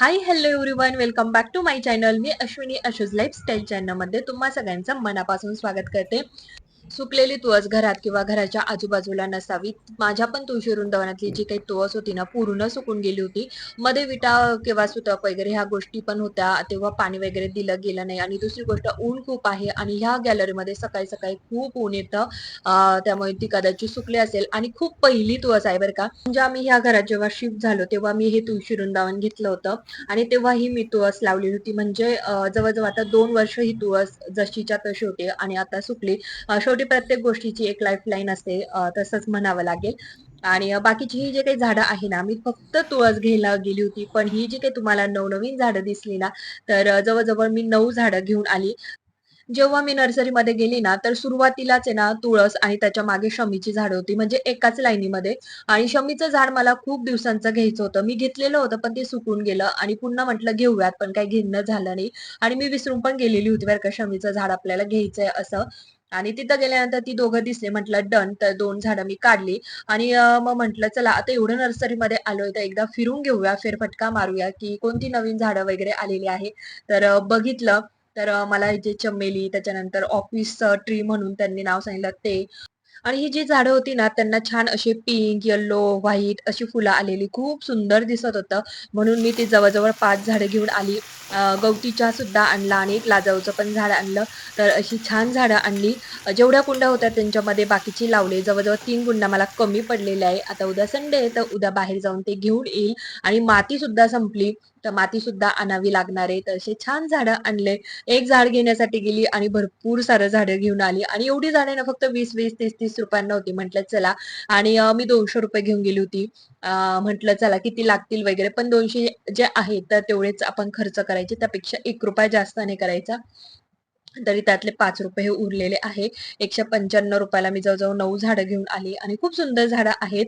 Hi hello everyone welcome back to my channel me Ashwini Ashu's lifestyle चॅनलमध्ये तुम्हा सगळ्यांचं मनापासून स्वागत करते. सुकलेली तुळस घरात किंवा घराच्या आजूबाजूला नसावी. माझ्या पण तुळशी वृंदावनातली जी काही तुळस होती ना पूर्ण सुकून गेली होती. मध्ये विटा किंवा सुतप वगैरे ह्या गोष्टी पण होत्या. तेव्हा पाणी वगैरे दिलं गेलं नाही. आणि दुसरी गोष्ट ऊन खूप आहे आणि ह्या गॅलरीमध्ये सकाळी सकाळी खूप ऊन येतं. त्यामुळे ती कदाचित सुकली असेल. आणि खूप पहिली तुळस आहे बरं का. म्हणजे आम्ही ह्या घरात जेव्हा शिफ्ट झालो तेव्हा मी हे तुळशी वृंदावन घेतलं होतं. आणि तेव्हा ही मी तुळस लावली होती. म्हणजे जवळजवळ आता दोन वर्ष ही तुळस जशीच्या तशी होती आणि आता सुकली. शेवटी शेवटी प्रत्येक गोष्टीची एक लाईफ लाईन असते तसंच म्हणावं लागेल. आणि बाकीची ही जे काही झाडं आहे ना मी फक्त तुळस घ्यायला गेली होती पण ही जी काही तुम्हाला नवनवीन झाडं दिसली ना तर जवळजवळ मी नऊ झाडं घेऊन आली. जेव्हा मी नर्सरीमध्ये गेली ना तर सुरुवातीलाच आहे ना तुळस आणि त्याच्यामागे शमीची झाड होती म्हणजे एकाच लाईनीमध्ये. आणि शमीचं झाड मला खूप दिवसांचं घ्यायचं होतं. मी घेतलेलं होतं पण ते सुकून गेलं आणि पुन्हा म्हटलं घेऊयात पण काही घेणं झालं नाही. आणि मी विसरून पण गेलेली होती बरं का शमीचं झाड आपल्याला घ्यायचंय असं. आणि तिथं गेल्यानंतर ती दोघं दिसले. म्हटलं डन तर दोन झाडं मी काढली. आणि मग म्हटलं चला आता एवढं नर्सरीमध्ये आलोय तर एकदा फिरून घेऊया फेरफटका मारूया की कोणती नवीन झाडं वगैरे आलेली आहे. तर बघितलं. तर मला जे चमेली त्याच्यानंतर ऑफिस ट्री म्हणून त्यांनी नाव सांगितलं ते आणि ही जी झाडं होती ना त्यांना छान असे पिंक येल्लो व्हाईट अशी फुलं आलेली. खूप सुंदर दिसत होतं. म्हणून मी ती जवळजवळ पाच झाडं घेऊन आली. अ, गवतीच्या सुद्धा आणला आणि एक लाजाऊचं पण झाड आणलं. तर अशी छान झाडं आणली. जेवढ्या कुंड्या होत्या त्यांच्यामध्ये बाकीची लावले. जवळजवळ तीन कुंड्या मला कमी पडलेल्या आहे. आता उद्या संडे आहे तर उद्या बाहेर जाऊन ते घेऊन येईल. आणि माती सुद्धा संपली. माती सुद्धा आणावी लागणार. आहे तर असे छान झाडं आणले. एक झाड घेण्यासाठी गेली आणि भरपूर सारं झाडं घेऊन आली. आणि एवढी झाडे ना फक्त वीस वीस तीस तीस रुपयांना होती. म्हटलं चला. आणि मी दोनशे रुपये घेऊन गेली होती. म्हटलं चला किती लागतील वगैरे. पण दोनशे जे आहेत तर तेवढेच आपण खर्च करायचे. त्यापेक्षा एक रुपया जास्त नाही करायचा. तरी त्यातले पाच रुपये हे उरलेले आहे. एकशे पंच्याण्णव रुपयाला मी जवळजवळ नऊ झाडं घेऊन आली. आणि खूप सुंदर झाडं आहेत.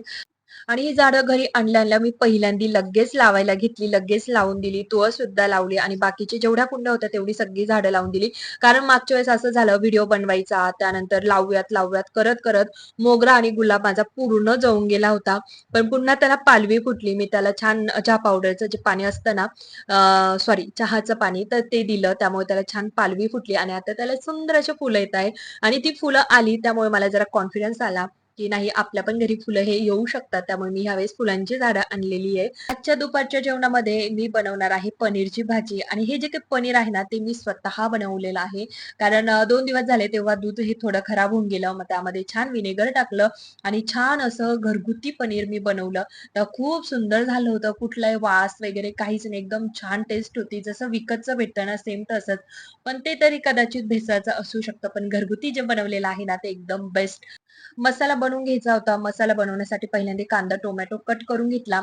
आणि ही झाडं घरी आणल्याला मी पहिल्यांदा लगेच लावायला घेतली लगेच लावून दिली तो सुद्धा लावली आणि बाकीची जेवढ्या कुंड्या होत्या तेवढी सगळी झाडं लावून दिली. कारण मागच्या वेळेस असं झालं व्हिडिओ बनवायचा त्यानंतर लावूयात लावूयात करत करत मोगरा आणि गुलाब माझा पूर्ण जळून गेला होता. पण पुन्हा त्याला पालवी फुटली मी त्याला छान चहा पावडरचं जे पाणी असतं ना सॉरी चहाचं पाणी तर ते दिलं त्यामुळे त्याला छान पालवी फुटली आणि आता त्याला सुंदर अशी फुलं येत आहे आणि ती फुलं आली त्यामुळे मला जरा कॉन्फिडन्स आला. की नाही आपल्या पण घरी फुलं हे येऊ शकतात. त्यामुळे मी ह्यावेळेस फुलांची झाडं आणलेली आहे आजच्या दुपारच्या जेवणामध्ये मी बनवणार आहे पनीरची भाजी. आणि हे जे काही पनीर आहे ना ते मी स्वतः बनवलेलं आहे. कारण दोन दिवस झाले तेव्हा दूध हे थोडं खराब होऊन गेलं. मग त्यामध्ये छान विनेगर टाकलं आणि छान असं घरगुती पनीर मी बनवलं. तर खूप सुंदर झालं होतं. कुठलाही वास वगैरे काहीच नाही. एकदम छान टेस्ट होती. जसं विकतचं भेटतं ना सेम तसंच. पण ते तरी कदाचित भेसळचं असू शकतं. पण घरगुती जे बनवलेलं आहे ना ते एकदम बेस्ट मसाला बनवून घ्यायचा होता. मसाला बनवण्यासाठी पहिल्यांदा कांदा टोमॅटो कट करून घेतला.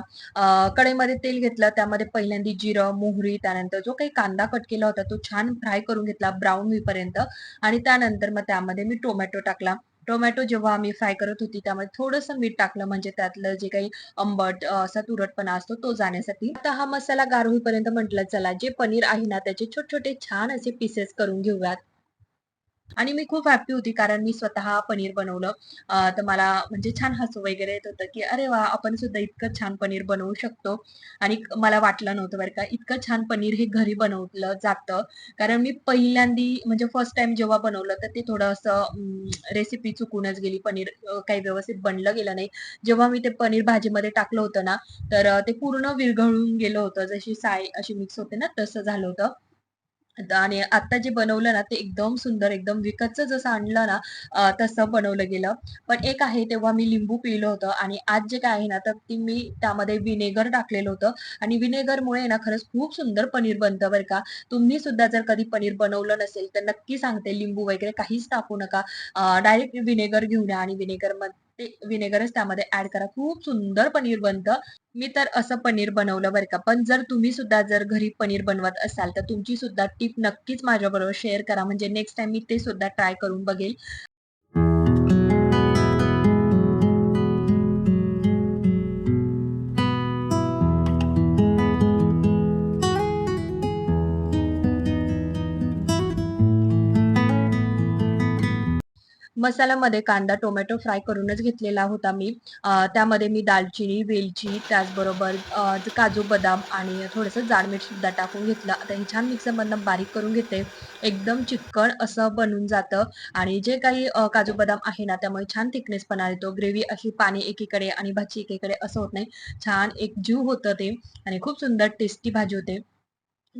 कढईमध्ये तेल घेतलं. त्यामध्ये पहिल्यांदा जिरं मोहरी त्यानंतर जो काही कांदा कट केला होता तो छान फ्राय करून घेतला ब्राऊन होईपर्यंत. आणि त्यानंतर मग त्यामध्ये मी टोमॅटो टाकला. टोमॅटो जेव्हा मी फ्राय करत होती त्यामध्ये थोडंसं मीठ टाकलं म्हणजे त्यातलं जे काही आंबट असा तुरटपणा असतो तो जाण्यासाठी. आता हा मसाला गार होईपर्यंत म्हटलं चला जे पनीर आहे ना त्याचे छोटे छोटे छान असे पीसेस करून घेऊयात. आणि मी खूप हॅपी होती कारण मी स्वतः पनीर बनवलं. तर मला म्हणजे छान हसू वगैरे येत होतं की अरे वा आपण सुद्धा इतकं छान पनीर बनवू शकतो. आणि मला वाटलं नव्हतं बरं का इतकं छान पनीर हे घरी बनवलं जातं. कारण मी पहिल्यांदी म्हणजे फर्स्ट टाइम जेव्हा बनवलं तर ते थोडं असं रेसिपी चुकूनच गेली. पनीर काही व्यवस्थित बनलं गेलं नाही. जेव्हा मी ते पनीर भाजीमध्ये टाकलं होतं ना तर ते पूर्ण विरघळून गेलं होतं. जशी साय अशी मिक्स होते ना तसं झालं होतं. आणि आता जे बनवलं ना ते एकदम सुंदर एकदम विकतचं जसं आणलं ना तसं बनवलं गेलं. पण एक आहे तेव्हा मी लिंबू पिलं होतं आणि आज जे काय आहे ना तर ती मी त्यामध्ये विनेगर टाकलेलं होतं. आणि विनेगरमुळे ना खरंच खूप सुंदर पनीर बनतं बरं का. तुम्ही सुद्धा जर कधी पनीर बनवलं नसेल तर नक्की सांगते लिंबू वगैरे काहीच टाकू नका. डायरेक्ट विनेगर घेऊन या आणि विनेगरमध्ये विनेगरच त्यामध्ये ऍड करा. खूप सुंदर पनीर बनतं. मी तर असं पनीर बनवलं बरं का. पण जर तुम्ही सुद्धा जर घरी पनीर बनवत असाल तर तुमची सुद्धा टीप नक्कीच माझ्याबरोबर शेअर करा. म्हणजे नेक्स्ट टाइम मी ते सुद्धा ट्राय करून बघेल. मसाल्यामध्ये कांदा टोमॅटो फ्राय करूनच घेतलेला होता मी. त्यामध्ये मी दालचिनी वेलची त्याचबरोबर काजू बदाम आणि थोडंसं जाड सुद्धा टाकून घेतलं. आता हे छान मिक्सरमधनं बारीक करून घेते. एकदम चिकन असं बनून जातं आणि जे काही काजू बदाम आहे ना त्यामुळे छान थिकनेसपणा येतो ग्रेव्ही अशी पाणी एकीकडे आणि भाजी एकीकडे असं होत नाही. छान एक जीव होतं ते आणि खूप सुंदर टेस्टी भाजी होते.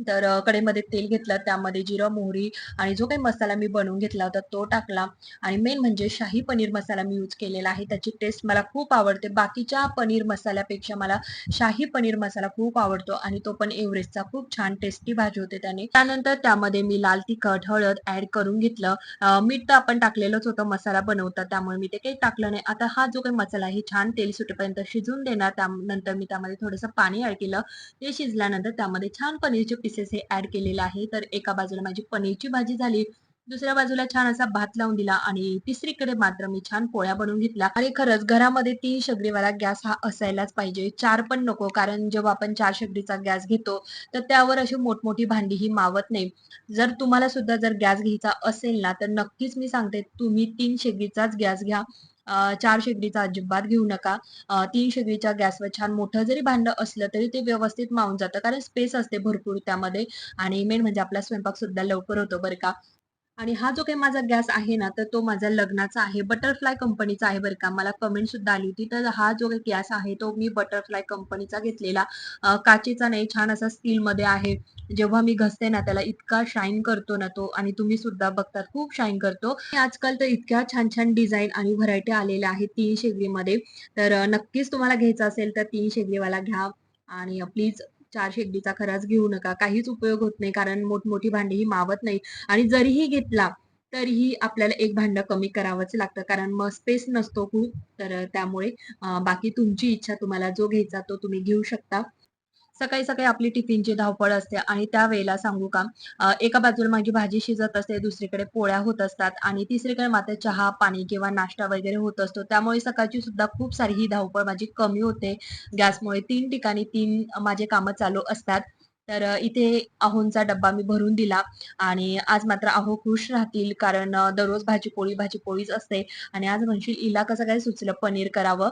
तर कडेमध्ये कढईमध्ये तेल घेतलं त्यामध्ये जिरं मोहरी आणि जो काही मसाला मी बनवून घेतला होता तो टाकला. आणि मेन म्हणजे शाही पनीर मसाला मी यूज केलेला आहे. त्याची टेस्ट मला खूप आवडते. बाकीच्या पनीर मसाल्यापेक्षा मला शाही पनीर मसाला खूप आवडतो आणि तो पण एव्हरेस्टचा खूप छान टेस्टी भाजी होते त्याने. त्यानंतर त्यामध्ये मी लाल तिखट हळद ऍड करून घेतलं. मीठ तर आपण टाकलेलंच होतं मसाला बनवता त्यामुळे मी ते काही टाकलं नाही. आता हा जो काही मसाला आहे छान तेल सुटेपर्यंत शिजून देणार. त्यानंतर मी त्यामध्ये थोडंसं पाणी ऍड केलं. ते शिजल्यानंतर त्यामध्ये छान पनीरचे पीसेस हे ऍड केलेलं आहे. तर एका बाजूला माझी पनीरची भाजी झाली. दुसऱ्या बाजूला छान असा भात लावून दिला आणि तिसरीकडे मात्र मी छान पोळ्या बनवून घेतल्या. आणि खरंच घरामध्ये तीन शेगडीवाला गॅस हा असायलाच पाहिजे. चार पण नको कारण जेव्हा आपण चार शेगडीचा गॅस घेतो तर त्यावर अशी मोठमोठी भांडी ही मावत नाही. जर तुम्हाला सुद्धा जर गॅस घ्यायचा असेल ना तर नक्कीच मी सांगते तुम्ही तीन शेगडीचाच गॅस घ्या. चार शेगडीचा अजिबात घेऊ नका. तीन शेगडीच्या गॅसवर छान मोठं जरी भांडं असलं तरी ते व्यवस्थित मावून जातं. कारण स्पेस असते भरपूर त्यामध्ये. आणि मेन म्हणजे आपला स्वयंपाक सुद्धा लवकर होतो बरं का. आणि हा जो काही माझा गॅस आहे ना तर तो माझा लग्नाचा आहे बटरफ्लाय कंपनीचा आहे बरं का. मला कमेंट सुद्धा आली होती. तर हा जो काही गॅस आहे तो मी बटरफ्लाय कंपनीचा घेतलेला. काचेचा नाही छान असा स्टीलमध्ये आहे. जेव्हा मी घसते ना त्याला इतका शाईन करतो ना तो आणि तुम्ही सुद्धा बघतात खूप शाईन करतो. आजकाल तर इतक्या छान छान डिझाईन आणि व्हरायटी आलेल्या आहेत तीन शेगलीमध्ये तर नक्कीच तुम्हाला घ्यायचा असेल तर तीन शेगलीवाला घ्या. आणि प्लीज चार शेगडीचा खराच घेऊ नका. काहीच उपयोग होत नाही कारण मोठमोठी भांडी ही मावत नाही आणि जरीही घेतला तरीही आपल्याला एक भांडं कमी करावंच लागतं. कारण मग स्पेस नसतो खूप. तर त्यामुळे बाकी तुमची इच्छा तुम्हाला जो घ्यायचा तो तुम्ही घेऊ शकता. सकाळी सकाळी आपली टिफिनची धावपळ असते आणि त्यावेळेला सांगू का एका बाजूला माझी भाजी शिजत असते दुसरीकडे पोळ्या होत असतात आणि तिसरीकडे मात्र चहा पाणी किंवा नाश्ता वगैरे होत असतो. त्यामुळे सकाळची सुद्धा खूप सारी ही धावपळ माझी कमी होते. गॅसमुळे तीन ठिकाणी तीन माझे कामं चालू असतात. तर इथे आहोंचा डब्बा मी भरून दिला आणि आज मात्र अहो खुश राहतील कारण दररोज भाजी पोळी भाजी पोळीच असते आणि आज म्हणशील इला कसं काय सुचलं? पनीर करावं?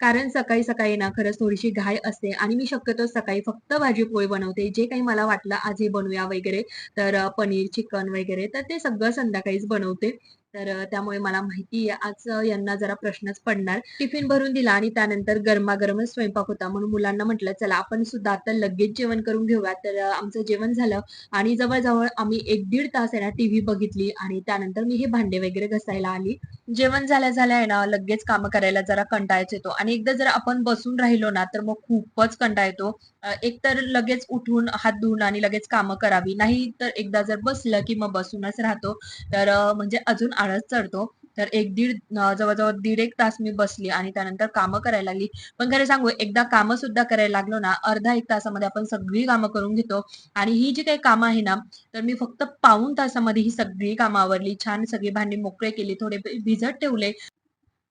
कारण सकाळी सकाळी ना खरंच थोडीशी घाय असते आणि मी शक्यतो सकाळी फक्त भाजी पोळी बनवते. जे काही मला वाटलं आज हे बनवूया वगैरे तर पनीर चिकन वगैरे तर ते सगळं संध्याकाळीच बनवते. तर त्यामुळे मला माहिती आहे आज यांना जरा प्रश्नच पडणार. टिफिन भरून दिला आणि त्यानंतर गरमागरमच स्वयंपाक होता. म्हणून मुलांना म्हटलं चला आपण सुद्धा आता लगेच जेवण करून घेऊया. तर आमचं जेवण झालं आणि जवळजवळ आम्ही एक दीड तास आहे ना टीव्ही बघितली आणि त्यानंतर मी हे भांडे वगैरे घसायला आली. जेवण झाल्या झाल्या आहे ना लगेच कामं करायला जरा कंटाळाच येतो. आणि एकदा जर आपण बसून राहिलो ना तर मग खूपच कंटाळ येतो. एक तर लगेच उठून हात धुवून आणि लगेच कामं करावी. नाही तर एकदा जर बसलं की मग बसूनच राहतो. तर म्हणजे अजून आळस चढतो. तर एक दीड जवळजवळ दीड एक तास मी बसली आणि त्यानंतर कामं करायला लागली. पण खरं सांगू एकदा कामं सुद्धा करायला लागलो ना अर्धा एक तासामध्ये आपण सगळी कामं करून घेतो. आणि ही जी काही कामं आहे ना तर मी फक्त पाऊण तासामध्ये ही सगळी कामं आवरली. छान सगळी भांडी मोकळे केली थोडे भिजत ठेवले.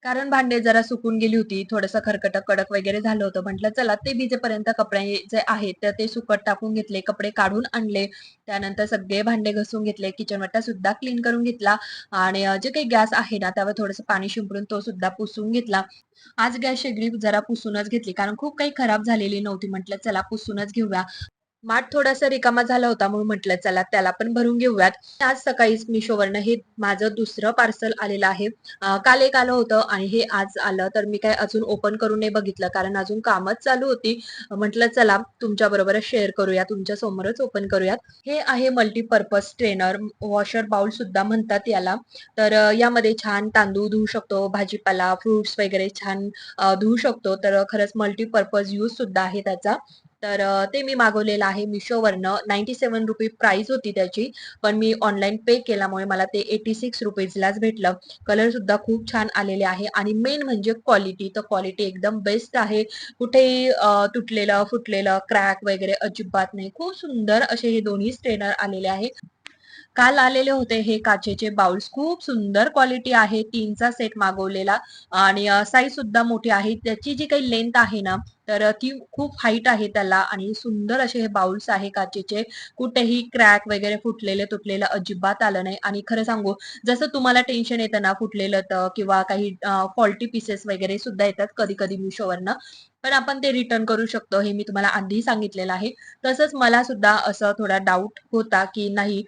कारण भांडे जरा सुकून गेली होती थोडंसं खरकट कडक वगैरे झालं होतं. म्हटलं चला ते भिजेपर्यंत कपडे जे आहेत तर ते सुकट टाकून घेतले कपडे काढून आणले. त्यानंतर सगळे भांडे घसून घेतले किचन वाटा सुद्धा क्लीन करून घेतला. आणि जे काही गॅस आहे ना त्यावर थोडंसं पाणी शिंपडून तो सुद्धा पुसून घेतला. आज गॅस शेगडी जरा पुसूनच घेतली कारण खूप काही खराब झालेली नव्हती. म्हटलं चला पुसूनच घेऊया. माठ थोडासा रिकामा झाला होता म्हणून म्हटलं चला त्याला पण भरून घेऊयात. आज सकाळीच मिशोवरनं हे माझं दुसरं पार्सल आलेलं आहे. काल एक आलं होतं आणि हे आज आलं तर मी काय अजून ओपन करून नाही बघितलं कारण अजून कामच चालू होती. म्हटलं चला तुमच्या बरोबरच शेअर करूया तुमच्या समोरच ओपन करूयात. हे आहे मल्टीपर्पज ट्रेनर वॉशर बाउल सुद्धा म्हणतात याला. तर यामध्ये छान तांदूळ धुवू शकतो भाजीपाला फ्रुट्स वगैरे छान धुवू शकतो. तर खरंच मल्टीपर्पज यूज सुद्धा आहे त्याचा. तर ते मी मागवलेलं आहे मिशोवरनं. नाईन्टी सेवन रुपी प्राइस होती त्याची. पण मी ऑनलाईन पे केल्यामुळे मला ते एटी सिक्स रुपीजलाच भेटलं. कलर सुद्धा खूप छान आलेले आहे. आणि मेन म्हणजे क्वालिटी तर क्वालिटी एकदम बेस्ट आहे. कुठेही तुटलेलं फुटलेलं क्रॅक वगैरे अजिबात नाही. खूप सुंदर असे हे दोन्ही स्ट्रेनर आलेले आहे. काल आलेले होते हे काचेचे बाउल्स. खूप सुंदर क्वालिटी आहे. तीनचा सेट मागवलेला. आणि साईज सुद्धा मोठी आहे. त्याची जी काही लेंथ आहे ना तर ती खूप हाईट आहे त्याला आणि सुंदर असे हे बाउल्स आहे काचेचे. कुठेही क्रॅक वगैरे फुटलेले तुटलेलं अजिबात आलं नाही. आणि खरं सांगू जसं तुम्हाला टेन्शन येतं ना फुटलेलं तर किंवा काही फॉल्टी पीसेस वगैरे सुद्धा येतात कधी कधी मिशोवरनं. पण आपण ते रिटर्न करू शकतो हे मी तुम्हाला आधी सांगितलेलं आहे. तसंच मला सुद्धा असं थोडा डाऊट होता की नाही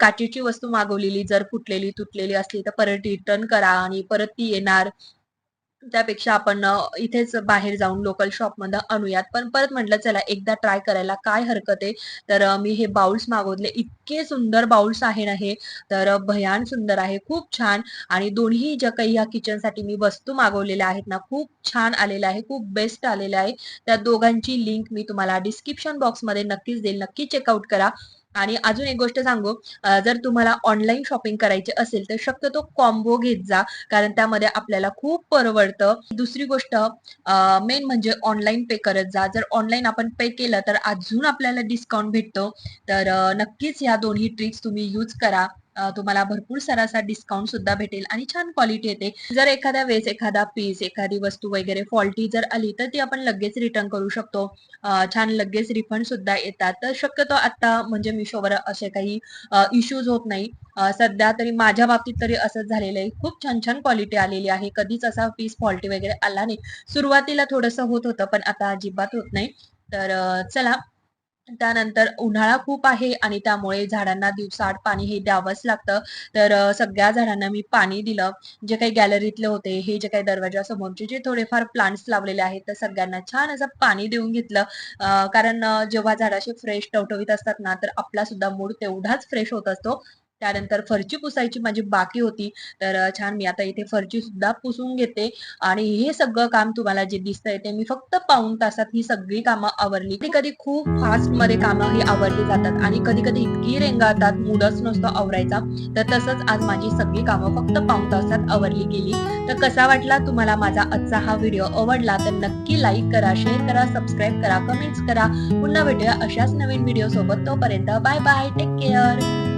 काचेची वस्तू मागवलेली जर फुटलेली तुटलेली असली तर परत रिटर्न करा आणि परत ती येणार. त्यापेक्षा आपण इथेच बाहेर जाऊन लोकल शॉपमध्ये आणूयात. पण परत म्हटलं चला एकदा ट्राय करायला काय हरकत आहे. तर मी हे बाउल्स मागवले. इतके सुंदर बाउल्स आहे ना हे, तर भयान सुंदर आहे. खूप छान आणि दोन्ही ज्या काही या किचनसाठी मी वस्तू मागवलेल्या आहेत ना, खूप छान आलेल्या आहे. खूप बेस्ट आलेल्या आहे. त्या दोघांची लिंक मी तुम्हाला डिस्क्रिप्शन बॉक्समध्ये नक्कीच देईल. नक्की चेकआउट करा. आणि अजून एक गोष्ट सांगू, जर तुम्हाला ऑनलाईन शॉपिंग करायची असेल, तर शक्यतो कॉम्बो घेत जा. कारण त्यामध्ये आपल्याला खूप परवडतं. दुसरी गोष्ट मेन म्हणजे ऑनलाईन पे करत जा. जर ऑनलाईन आपण पे केलं तर अजून आपल्याला डिस्काउंट भेटतो. तर नक्कीच ह्या दोन्ही ट्रिक्स तुम्ही यूज करा. तुम्हाला भरपूर सारा असा डिस्काउंट सुद्धा भेटेल आणि छान क्वालिटी येते. जर एखाद्या वेळेस एखादा पीस, एखादी वस्तू वगैरे फॉल्टी जर आली, तर ती आपण लगेच रिटर्न करू शकतो. छान लगेच रिफंड सुद्धा येतात. तर शक्यतो आता म्हणजे मिशोवर असे काही इश्यूज होत नाही. सध्या तरी माझ्या बाबतीत तरी असंच झालेलं आहे. खूप छान-छान क्वालिटी आलेली आहे. कधीच असा पीस फॉल्टी वगैरे आला नाही. सुरुवातीला थोडंसं होत होतं, पण आता अजिबात होत नाही. तर चला त्यानंतर उन्हाळा खूप आहे आणि त्यामुळे झाडांना दिवसाआड पाणी हे द्यावंच लागतं. तर सगळ्या झाडांना मी पाणी दिलं. जे काही गॅलरीतले होते, हे जे काही दरवाजासमोरचे जे थोडेफार प्लांट्स लावलेले आहेत, तर सगळ्यांना छान असं पाणी देऊन घेतलं. कारण जेव्हा झाडाशी फ्रेश टवटवीत असतात ना, तर आपला सुद्धा मूड तेवढाच फ्रेश होत असतो. त्यानंतर फरची पुसायची माझी बाकी होती. तर छान मी आता इथे फरची सुद्धा पुसून घेते आणि हे सगळं काम तुम्हाला जे दिसतंय ते मी फक्त पाऊण तासात ही सगळी कामं आवरली. कधी-कधी खूप फास्टमध्ये कामं ही आवरली जातात आणि कधी-कधी इतकी रेंगाळतात, मुदच नसतो आवरायचा. तर तसंच आज माझी सगळी कामं फक्त पाऊण तासात आवरली गेली. तर कसा वाटला तुम्हाला माझा आजचा हा व्हिडिओ आवडला तर नक्की लाईक करा, शेअर करा, सबस्क्राईब करा, कमेंट्स करा. पुन्हा भेटूया अशाच नवीन व्हिडिओ सोबत. तोपर्यंत बाय बाय. Take care.